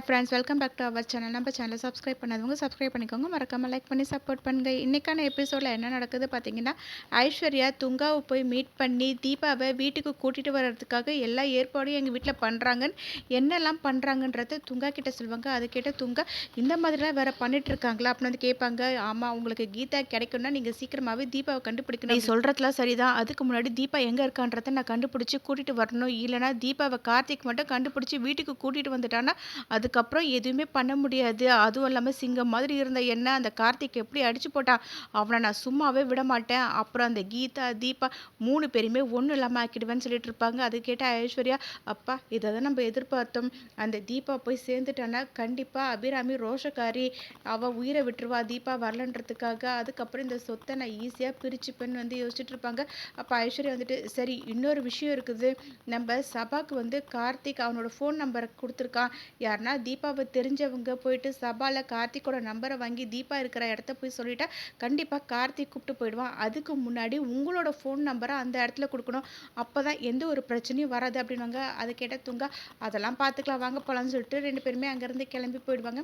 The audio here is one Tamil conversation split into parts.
Hi friends welcome back to our channel நம்ம சேனலை சப்ஸ்கிரைப் பண்ணாதவங்க சப்ஸ்கிரைப் பண்ணிக்கோங்க. மறக்காமல் லைக் பண்ணி சப்போர்ட் பண்ணுங்கள் இன்றைக்கான எபிசோடில் என்ன நடக்குது பார்த்தீங்கன்னா ஐஸ்வர்யா துங்காவை போய் மீட் பண்ணி தீபாவை வீட்டுக்கு கூட்டிகிட்டு வர்றதுக்காக எல்லா ஏற்பாடும் எங்கள் வீட்டில் பண்ணுறாங்கன்னு என்னெல்லாம் பண்ணுறாங்கன்றது துங்கா கிட்ட சொல்லுவாங்க. அது கேட்ட துங்கா இந்த மாதிரிலாம் வேறு பண்ணிட்டு இருக்காங்களா அப்படின்னு வந்து கேட்பாங்க. ஆமாம் உங்களுக்கு கீதா கிடைக்கும்னா நீங்கள் சீக்கிரமாகவே தீபாவை கண்டுபிடிக்கணும். நீ சொல்கிறதுலாம் சரிதான். அதுக்கு முன்னாடி தீபா எங்கே இருக்கான்றதை நான் கண்டுபிடிச்சி கூட்டிகிட்டு வரணும். இல்லைனா தீபாவை கார்த்திக் மட்டும் கண்டுபிடிச்சி வீட்டுக்கு கூட்டிகிட்டு வந்துட்டான்னா அதுக்கப்புறம் எதுவுமே பண்ண முடியாது. அதுவும் இல்லாமல் சிங்கம் மாதிரி இருந்த என்ன அந்த கார்த்திக் எப்படி அடிச்சு போட்டான் அவனை நான் சும்மாவே விட மாட்டேன். அப்புறம் அந்த கீதா தீபா மூணு பேருமே ஒன்றும் இல்லாமல் ஆக்கிடுவேன்னு சொல்லிட்டு இருப்பாங்க. அது கேட்டால் ஐஸ்வர்யா அப்பா இதை தான் நம்ம எதிர்பார்த்தோம். அந்த தீபா போய் சேர்ந்துட்டானா கண்டிப்பாக அபிராமி ரோஷக்காரி அவள் உயிரை விட்டுருவா தீபா வரலன்றதுக்காக. அதுக்கப்புறம் இந்த சொத்தை நான் ஈஸியாக பிரிச்சுப்பேன்னு வந்து யோசிச்சுட்டு இருப்பாங்க. அப்போ ஐஸ்வர்யா வந்துட்டு சரி இன்னொரு விஷயம் இருக்குது. நம்ம சபாக்கு வந்து கார்த்திக் அவனோட ஃபோன் நம்பரை கொடுத்துருக்கான். யாருன்னா தீபாவை தெரிஞ்சவங்க போயிட்டு சபாவில் கார்த்திக்கோட நம்பரை வாங்கி தீபா இருக்கிற இடத்த போய் சொல்லிட்டா கண்டிப்பாக கார்த்திக் கூப்பிட்டு போயிடுவான். அதுக்கு முன்னாடி உங்களோட ஃபோன் நம்பரை அந்த இடத்துல கொடுக்கணும். அப்போ தான் எந்த ஒரு பிரச்சனையும் வராது அப்படின்வாங்க அதை கேட்டால் தூங்க அதெல்லாம் பார்த்துக்கலாம் வாங்க போகலான்னு சொல்லிட்டு ரெண்டு பேருமே அங்கேருந்து கிளம்பி போயிடுவாங்க.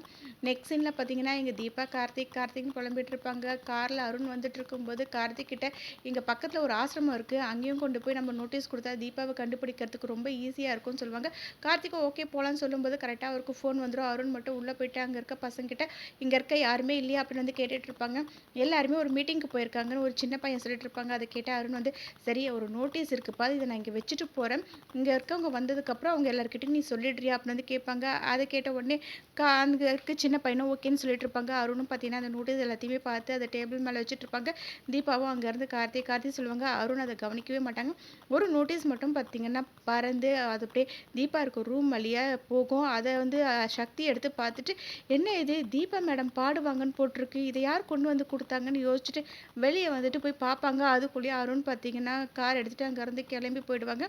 நெக்ஸ்ட் சீனில் பார்த்தீங்கன்னா இங்கே தீபா கார்த்திக் கார்த்திக்னு புலம்பிட்டு இருப்பாங்க. காரில் அருண் வந்துட்டு இருக்கும்போது கார்த்திக் கிட்ட இங்கே பக்கத்தில் ஒரு ஆசிரமம் இருக்குது அங்கேயும் கொண்டு போய் நம்ம நோட்டீஸ் கொடுத்தா தீபாவை கண்டுபிடிக்கிறதுக்கு ரொம்ப ஈஸியாக இருக்கும்னு சொல்லுவாங்க. கார்த்திக் ஓகே போகலான்னு சொல்லும்போது கரெக்டாக அவருக்கு ஃபோன் வந்துடும் அருண் மட்டும் உள்ளே போயிட்டு அங்கே இருக்க பசங்கிட்ட இங்கே இருக்க யாருமே இல்லையா? அப்படின்னு வந்து கேட்டுட்டு இருப்பாங்க. எல்லாருமே ஒரு மீட்டிங்க்கு போயிருக்காங்கன்னு ஒரு சின்ன பையன் சொல்லிட்டு இருப்பாங்க. அதை கேட்ட அருண் வந்து சரி ஒரு நோட்டீஸ் இருக்குப்பா. இதை நான் இங்கே வச்சுட்டு போகிறேன் இங்கே இருக்கவங்க வந்ததுக்கப்புறம் அவங்க எல்லாருக்கிட்டையும் நீ சொல்லிடுறியா? அப்படின்னு வந்து கேட்பாங்க. அதை கேட்ட உடனே கா அங்கே இருக்க சின்ன பையனும் ஓகேன்னு சொல்லிட்டு இருப்பாங்க. அருணும் பார்த்தீங்கன்னா அந்த நோட்டீஸ் எல்லாத்தையுமே பார்த்து அதை டேபிள் மேலே வச்சுட்டு இருப்பாங்க. தீபாவும் அங்கேருந்து கார்த்தி கார்த்தி சொல்லுவாங்க அருண் அதை கவனிக்கவே மாட்டாங்க. ஒரு நோட்டீஸ் மட்டும் பார்த்தீங்கன்னா பறந்து அது அப்படியே தீபா இருக்க ரூம் வழியாக போகும். அதை வந்து சக்தி எடுத்து பார்த்துட்டு என்ன இது? தீபா மேடம் பாடுவாங்கன்னு போட்டிருக்கு. இதை யார் கொண்டு வந்து கொடுத்தாங்கன்னு யோசிச்சுட்டு வெளியே வந்துட்டு போய் பார்ப்பாங்க. அதுக்குள்ளேயே அருண் பார்த்தீங்கன்னா கார் எடுத்துகிட்டு அங்கேருந்து கிளம்பி போயிடுவாங்க.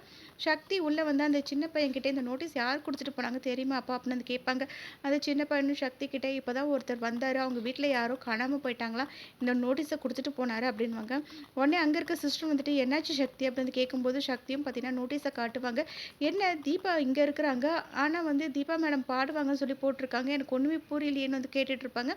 சக்தி உள்ளே வந்து அந்த சின்ன பையன்கிட்ட இந்த நோட்டீஸ் யார் கொடுத்துட்டு போனாங்க தெரியுமா? அப்பா அப்படின்னு வந்து கேட்பாங்க. அந்த சின்ன பையனும் சக்தி கிட்டே இப்போ தான் ஒருத்தர் வந்தார். அவங்க வீட்டில் யாரோ காணாமல் போயிட்டாங்களா? இந்த நோட்டீஸை கொடுத்துட்டு போனார் அப்படின்வாங்க உடனே அங்கே இருக்க சிஸ்டர் வந்துட்டு என்னாச்சு சக்தி? அப்படின்னு கேட்கும்போது சக்தியும் பார்த்தீங்கன்னா நோட்டீஸை காட்டுவாங்க. என்ன? தீபா இங்கே இருக்கிறாங்க. ஆனால் வந்து தீபா மேடம் பாடுவாங்கன்னு சொல்லி போட்டிருக்காங்க. எனக்கு ஒன்றுமே புரியலையேன்னு வந்து கேட்டுட்டு இருப்பாங்க.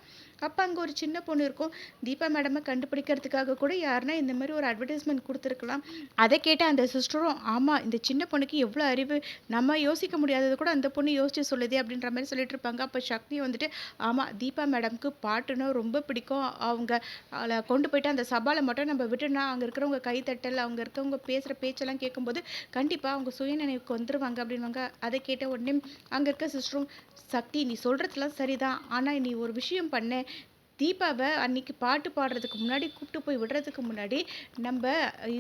அப்போ அங்கே ஒரு சின்ன பொண்ணு இருக்கும். தீபா மேடமை கண்டுபிடிக்கிறதுக்காக கூட யாருன்னா இந்த மாதிரி ஒரு அட்வர்டைஸ்மெண்ட் கொடுத்துருக்கலாம். அதை கேட்ட அந்த சிஸ்டரும் ஆமாம் இந்த சின்ன பொண்ணுக்கு எவ்வளோ அறிவு? நம்ம யோசிக்க முடியாதது கூட அந்த பொண்ணு யோசிச்சு சொல்லுது அப்படின்ற மாதிரி சொல்லிட்டு இருப்பாங்க. அப்போ சக்தி வந்துட்டு ஆமாம் தீபா மேடம்க்கு பாட்டுன்னா ரொம்ப பிடிக்கும். அவங்க அவளை கொண்டு போயிட்டு அந்த சபாவில் மட்டும் நம்ம விட்டுனா அங்கே இருக்கிறவங்க கைத்தட்டல் அவங்க இருக்கவங்க பேசுகிற பேச்செல்லாம் கேட்கும்போது கண்டிப்பாக அவங்க சுயநினைவுக்கு வந்துருவாங்க அப்படின்வாங்க அதை கேட்ட உடனே அங்கே இருக்க சிஸ்டரும் சக்தி நீ சொல்கிறதுலாம் சரிதான். ஆனால் நீ ஒரு விஷயம் பண்ண. தீபாவை அன்னைக்கு பாட்டு பாடுறதுக்கு முன்னாடி கூப்பிட்டு போய் விடுறதுக்கு முன்னாடி நம்ம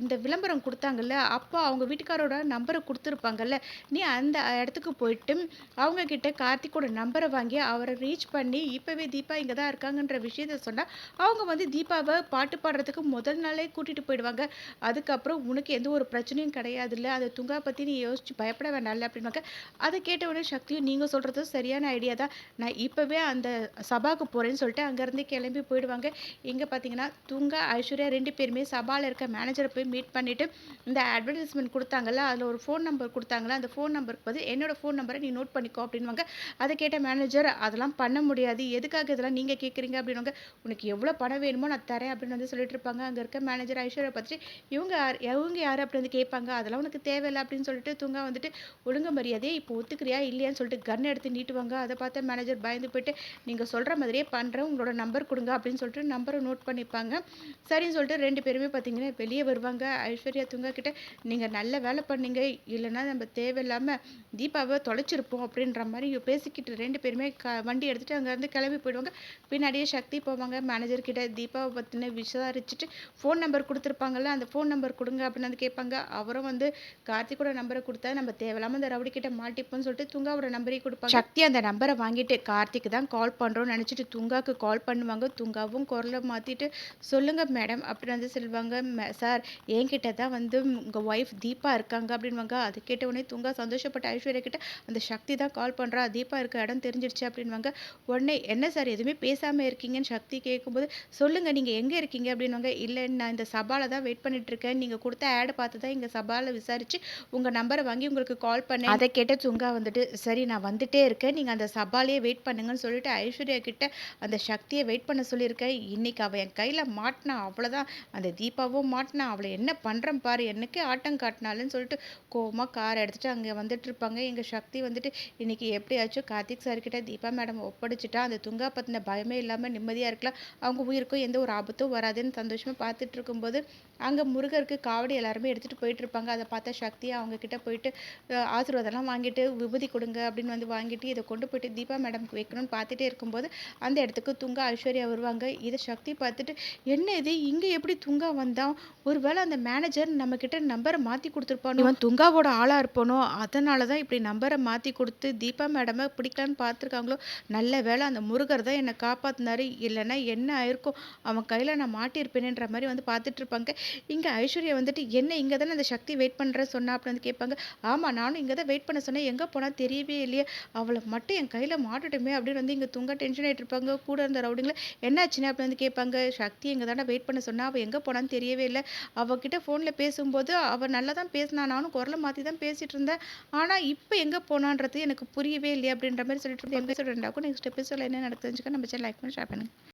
இந்த விளம்பரம் கொடுத்தாங்கல்ல அப்போ அவங்க வீட்டுக்காரோட நம்பரை கொடுத்துருப்பாங்கல்ல நீ அந்த இடத்துக்கு போயிட்டு அவங்கக்கிட்ட கார்த்திக்கோட நம்பரை வாங்கி அவரை ரீச் பண்ணி இப்போவே தீபா இங்கே தான் இருக்காங்கன்ற விஷயத்த சொன்னால் அவங்க வந்து தீபாவை பாட்டு பாடுறதுக்கு முதல் நாளே கூட்டிகிட்டு போயிடுவாங்க. அதுக்கப்புறம் உனக்கு எந்த ஒரு பிரச்சனையும் கிடையாதுல்ல அதை துங்கா பற்றி நீ யோசிச்சு பயப்பட வேண்டாம்ல அப்படின்னாக்க அதை கேட்ட உடனே சக்தியும் நீங்கள் சொல்கிறது சரியான ஐடியா தான். நான் இப்போவே அந்த சபாவுக்கு போகிறேன்னு சொல்லிட்டு அங்கேருந்து கிளம்பி போயிடுவாங்க. இங்கே பார்த்தீங்கன்னா துங்கா ஐஸ்வர்யா ரெண்டு பேருமே சபாவில் இருக்க மேனேஜரை போய் மீட் பண்ணிவிட்டு இந்த அட்வர்டைஸ்மெண்ட் கொடுத்தாங்கல்ல அதில் ஒரு ஃபோன் நம்பர் கொடுத்தாங்களா அந்த ஃபோன் நம்பருக்கு பதில் என்னோட ஃபோன் நம்பரை நீ நோட் பண்ணிக்கோ அப்படின்வாங்க அதை கேட்ட மேனேஜர் அதெல்லாம் பண்ண முடியாது. எதுக்காக இதெல்லாம் நீங்கள் கேட்குறீங்க அப்படின்வாங்க உனக்கு எவ்வளோ பணம் வேணுமோ நான் தரேன் அப்படின்னு வந்து சொல்லிட்டு இருப்பாங்க. அங்கே இருக்க மேனேஜர் ஐஸ்வர்யா பார்த்துட்டு இவங்க யார் இவங்க யார்? அப்படி வந்து கேட்பாங்க. அதெல்லாம் உனக்கு தேவையில்லை அப்படின்னு சொல்லிட்டு துங்கா வந்துட்டு ஒழுங்கு மரியாதையே இப்போ ஒத்துக்கிறியா இல்லையான்னு சொல்லிட்டு கன் எடுத்து நீட்டுவாங்க. அதை பார்த்த மேனேஜர் பயந்து போயிட்டு நீங்கள் சொல்கிற மாதிரியே பண்ணுறேன் உங்களோட நம்பர் நம்பர் கொடுங்க அப்படின்னு சொல்லிட்டு நம்பரை நோட் பண்ணிப்பாங்க. சரின்னு சொல்லிட்டு ரெண்டு பேருமே பார்த்தீங்கன்னா வெளியே வருவாங்க. ஐஸ்வர்யா துங்கா கிட்ட நீங்கள் நல்ல வேலை பண்ணீங்க. இல்லைன்னா நம்ம தேவையில்லாமல் தீபாவை தொலைச்சிருப்போம். அப்படின்ற மாதிரி பேசிக்கிட்டு ரெண்டு பேருமே க வண்டி எடுத்துகிட்டு அங்கேருந்து கிளம்பி போயிடுவாங்க. பின்னாடியே சக்தி போவாங்க. மேனேஜர் கிட்ட தீபாவை பற்றின விசாரிச்சுட்டு ஃபோன் நம்பர் கொடுத்துருப்பாங்கல்ல அந்த ஃபோன் நம்பர் கொடுங்க அப்படின்னு வந்து கேட்பாங்க. அவரும் வந்து கார்த்திகோட நம்பரை கொடுத்தா நம்ம தேவையில்லாமல் அந்த ரவுடி கிட்ட மாட்டிப்போம்னு சொல்லிட்டு துங்காவோட நம்பரையும் கொடுப்பாங்க. சக்தி அந்த நம்பரை வாங்கிட்டு கார்த்திக் தான் கால் பண்ணுறோம்னு நினச்சிட்டு துங்காக்கு கால் பண்ணி பண்ணுவாங்க துங்காவும் குரலை மாற்றிட்டு சொல்லுங்க மேடம் அப்படின்னு வந்து சொல்லுவாங்க. "ம- சார் என்கிட்ட தான் வந்து உங்கள் ஒய்ஃப் தீபா இருக்காங்க அப்படின்வாங்க அது கேட்ட உடனே துங்கா சந்தோஷப்பட்ட ஐஸ்வர்யா கிட்ட அந்த சக்தி தான் கால் பண்ணுறா தீபா இருக்க இடம் தெரிஞ்சிருச்சு அப்படின்வாங்க உடனே என்ன சார் எதுவுமே பேசாமல் இருக்கீங்கன்னு சக்தி கேட்கும்போது சொல்லுங்கள் நீங்கள் எங்கே இருக்கீங்க? அப்படின்வாங்க இல்லை நான் இந்த சபாவில் தான் வெயிட் பண்ணிட்டு இருக்கேன் நீங்கள் கொடுத்த ஆடை பார்த்து தான் இங்கே சபாவில் விசாரித்து உங்கள் நம்பரை வாங்கி உங்களுக்கு கால் பண்ணேன். அதை கேட்ட துங்கா வந்துட்டு சரி நான் வந்துட்டே இருக்கேன். நீங்கள் அந்த சபாலேயே வெயிட் பண்ணுங்கன்னு சொல்லிட்டு ஐஸ்வர்யா கிட்ட அந்த சக்தியை வெயிட் பண்ண சொல்லியிருக்கேன் இன்றைக்கி அவள் என் கையில் மாட்டினா அவ்வளோதான் அந்த தீபாவும் மாட்டினா அவளை என்ன பண்ணுறேன் பாரு எனக்கே ஆட்டம் காட்டினாலுன்னு சொல்லிட்டு கோவமாக கார் எடுத்துகிட்டு அங்கே வந்துட்டுருப்பாங்க எங்கள் சக்தி வந்துட்டு இன்றைக்கி எப்படியாச்சும் கார்த்திக் சார்கிட்ட தீபா மேடம் ஒப்படைச்சிட்டா அந்த துங்கா பற்றின பயமே இல்லாமல் நிம்மதியாக இருக்கலாம். அவங்க உயிருக்கும் எந்த ஒரு ஆபத்தும் வராதுன்னு சந்தோஷமாக பார்த்துட்டு இருக்கும்போது அங்கே முருகருக்கு காவடி எல்லாருமே எடுத்துகிட்டு போயிட்டுருப்பாங்க அதை பார்த்தா சக்தி அவங்கக்கிட்ட போயிட்டு ஆசீர்வாதம்லாம் வாங்கிட்டு விபூதி கொடுங்க அப்படின்னு வந்து வாங்கிட்டு இதை கொண்டு போயிட்டு தீபா மேடம் வைக்கணும்னு பார்த்துட்டே இருக்கும்போது அந்த இடத்துக்கு துங்கா ஐஸ்வர்யா வருவாங்க. இதை சக்தி பார்த்துட்டு என்ன இது இங்கே எப்படி துங்கா வந்தான்? ஒருவேளை அந்த மேனேஜர் நம்ம கிட்ட நம்பரை மாற்றி கொடுத்துருப்பானோ? இவன் துங்காவோட ஆளாக இருப்பானோ? அதனால தான் இப்படி நம்பரை மாற்றி கொடுத்து தீபா மேடமை பிடிக்கலான்னு பார்த்துருக்காங்களோ? நல்ல வேளை அந்த முருகர் தான் என்னை காப்பாற்றினாரு இல்லைன்னா என்ன ஆயிருக்கும்? அவன் கையில் நான் மாட்டியிருப்பேனேன்ற மாதிரி வந்து பார்த்துட்டு இருப்பாங்க. இங்கே ஐஸ்வர்யா வந்துட்டு என்ன இங்கே தானே அந்த சக்தி வெயிட் பண்ணுற சொன்னா அப்படின்னு வந்து கேட்பாங்க. ஆமாம் நானும் இங்கே தான் வெயிட் பண்ண சொன்னேன். எங்கே போனால் தெரியவே இல்லையே. அவளை மட்டும் என் கையில் மாட்டுட்டுமே அப்படின்னு வந்து இங்கே துங்கா டென்ஷன் ஆகிட்டு இருப்பாங்க. கூட இருந்த ரவுடிங்கள என்னாச்சுன்னு? அப்படின்னு வந்து கேட்பாங்க. சக்தி எங்கே தானே வெயிட் பண்ண சொன்னா? அவள் எங்கே போனான்னு தெரியவே இல்லை. அவகிட்ட ஃபோனில் பேசும்போது அவள் நல்லா தான் பேசினா நானும் குரலை மாற்றி தான் பேசிட்டு இருந்தேன். ஆனால் இப்போ எங்கே போனான்றது எனக்கு புரியவே இல்லையே அப்படின்ற மாதிரி சொல்லிட்டு எபிசோட் ரெண்டாக்கும் நெக்ஸ்ட் எபிசோட என்ன நடக்குதுன்னு நம்ம சேனல் லைக் பண்ணி ஷேர் பண்ணுங்க.